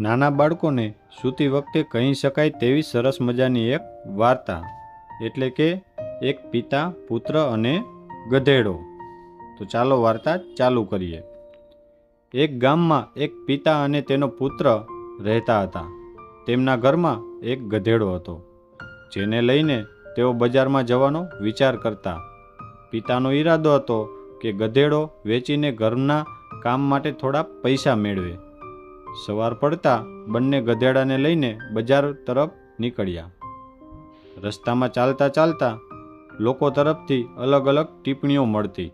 નાના બાળકોને સૂતી વખતે કહી શકાય તેવી સરસ મજાની એક વાર્તા. એટલે કે એક પિતા, પુત્ર અને ગધેડો. તો ચાલો વાર્તા ચાલુ કરીએ. એક ગામમાં એક પિતા અને તેનો પુત્ર રહેતા હતા. તેમના ઘરમાં એક ગધેડો હતો. જેને લઈને તેઓ બજારમાં જવાનો વિચાર કરતા. પિતાનો ઈરાદો હતો કે ગધેડો વેચીને ઘરના કામ માટે થોડા પૈસા મેળવે. સવાર પડતા બંને ગધેડાને લઈને બજાર તરફ નીકળ્યા. રસ્તામાં ચાલતા ચાલતા લોકો તરફથી અલગ અલગ ટિપ્પણીઓ મળતી.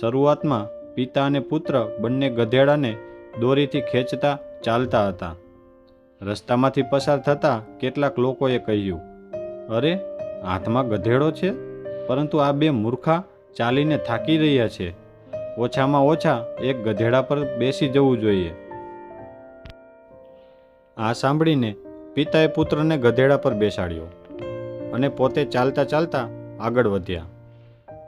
શરૂઆતમાં પિતા અને પુત્ર બંને ગધેડાને દોરીથી ખેંચતા ચાલતા હતા. રસ્તામાંથી પસાર થતા કેટલાક લોકોએ કહ્યું, અરે, હાથમાં ગધેડો છે? પરંતુ આ બે મૂર્ખા ચાલીને થાકી રહ્યા છે. ઓછામાં ઓછા એક ગધેડા પર બેસી જવું જોઈએ. આ સાંભળીને પિતાએ પુત્રને ગધેડા પર બેસાડ્યો અને પોતે ચાલતા ચાલતા આગળ વધ્યા.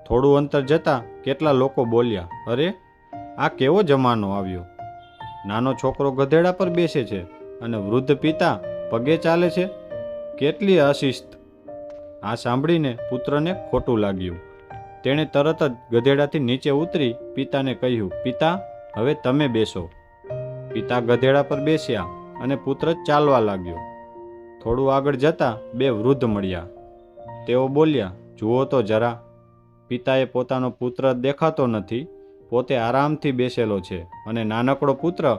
થોડું અંતર જતાં કેટલા લોકો બોલ્યા, અરે, આ કેવો જમાનો આવ્યો? નાનો છોકરો ગધેડા પર બેસે છે અને વૃદ્ધ પિતા પગે ચાલે છે? કેટલી અશિસ્ત આ સાંભળીને પુત્રને ખોટું લાગ્યું. તેણે તરત જ ગધેડાથી નીચે ઉતરી પિતાને કહ્યું, પિતા, હવે તમે બેસો. પિતા ગધેડા પર બેસ્યા અને પુત્ર ચાલવા લાગ્યો. થોડું આગળ જતાં બે વૃદ્ધ મળ્યા. તેઓ બોલ્યા, જુઓ તો જરા, પિતાએ પોતાનો પુત્ર દેખાતો નથી, પોતે આરામથી બેસેલો છે અને નાનકડો પુત્ર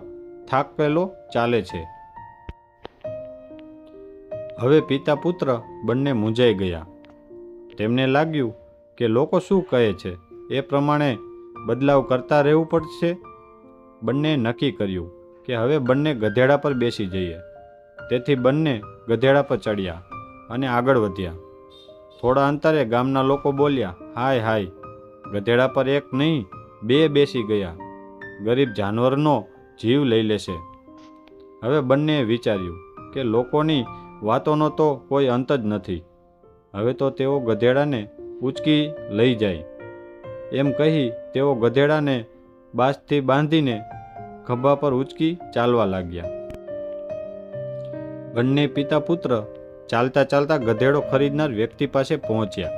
થાકેલો ચાલે છે. હવે પિતા પુત્ર બંને મૂંઝાઈ ગયા. તેમને લાગ્યું કે લોકો શું કહે છે, એ પ્રમાણે બદલાવ કરતા રહેવું પડશે. બંને નક્કી કર્યું કે હવે બંને ગધેડા પર બેસી જઈએ. તેથી બંને ગધેડા પર ચડ્યા અને આગળ વધ્યા. થોડા અંતરે ગામના લોકો બોલ્યા, હાય હાય. ગધેડા પર એક નહીં, બે બેસી ગયા. ગરીબ જાનવરનો જીવ લઈ લેશે. હવે બંનેએ વિચાર્યું કે લોકોની વાતોનો તો કોઈ અંત જ નથી. હવે તો તેઓ ગધેડાને ઉચકી લઈ જાય. એમ કહી તેઓ ગધેડાને બાજથી બાંધીને ખભા પર ઉચકી ચાલવા લાગ્યા. બંને પિતા પુત્ર ચાલતા ચાલતા ગધેડો ખરીદનાર વ્યક્તિ પાસે પહોંચ્યા.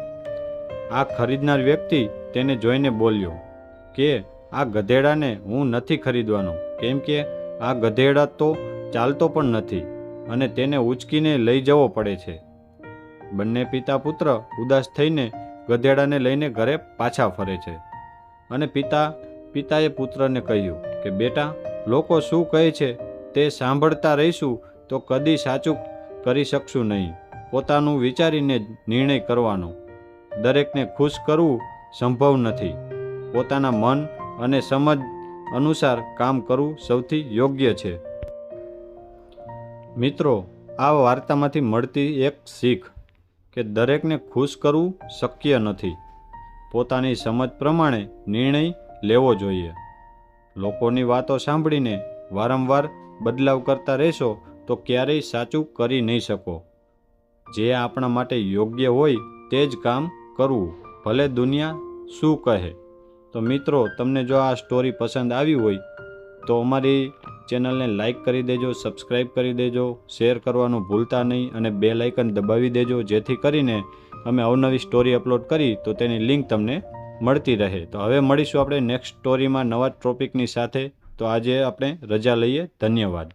આ ખરીદનાર વ્યક્તિ તેને જોઈને બોલ્યો, કે આ ગધેડાને હું નથી ખરીદવાનો. કેમ કે આ ગધેડા તો ચાલતો પણ નથી અને તેને ઉચકીને લઈ જવો પડે છે. બંને પિતા પુત્ર ઉદાસ થઈને ગધેડાને લઈને ઘરે પાછા ફરે છે અને પિતા, પિતાએ પુત્રને કહ્યું કે, બેટા, લોકો શું કહે છે તે સાંભળતા રહીશું તો કદી સાચું કરી શકશું નહીં. પોતાનું વિચારીને નિર્ણય કરવાનો. દરેકને ખુશ કરવું સંભવ નથી. પોતાના મન અને સમજ અનુસાર કામ કરવું સૌથી યોગ્ય છે. મિત્રો, આ વાર્તામાંથી મળતી એક શીખ કે, દરેકને ખુશ કરવું શક્ય નથી. પોતાની સમજ પ્રમાણે નિર્ણય લેવો જોઈએ. લોકોની વાતો સાંભળીને વારંવાર બદલાવ કરતા રહેશો તો ક્યારેય સાચું કરી નહીં શકો. જે આપણા માટે યોગ્ય હોય તે જ કામ કરવું, ભલે દુનિયા શું કહે. તો મિત્રો, તમને જો આ સ્ટોરી પસંદ આવી હોય, તો અમારી ચેનલને લાઈક કરી દેજો સબસ્ક્રાઈબ કરી દેજો શેર કરવાનું ભૂલતા નહીં અને બે લાઇકન દબાવી દેજો, જેથી કરીને અમે અવનવી સ્ટોરી અપલોડ કરી તો તેની લિંક તમને મળતી રહે. તો હવે મળીશું આપણે નેક્સ્ટ સ્ટોરીમાં નવા ટોપિકની સાથે. તો આજે આપણે રજા લઈએ. ધન્યવાદ.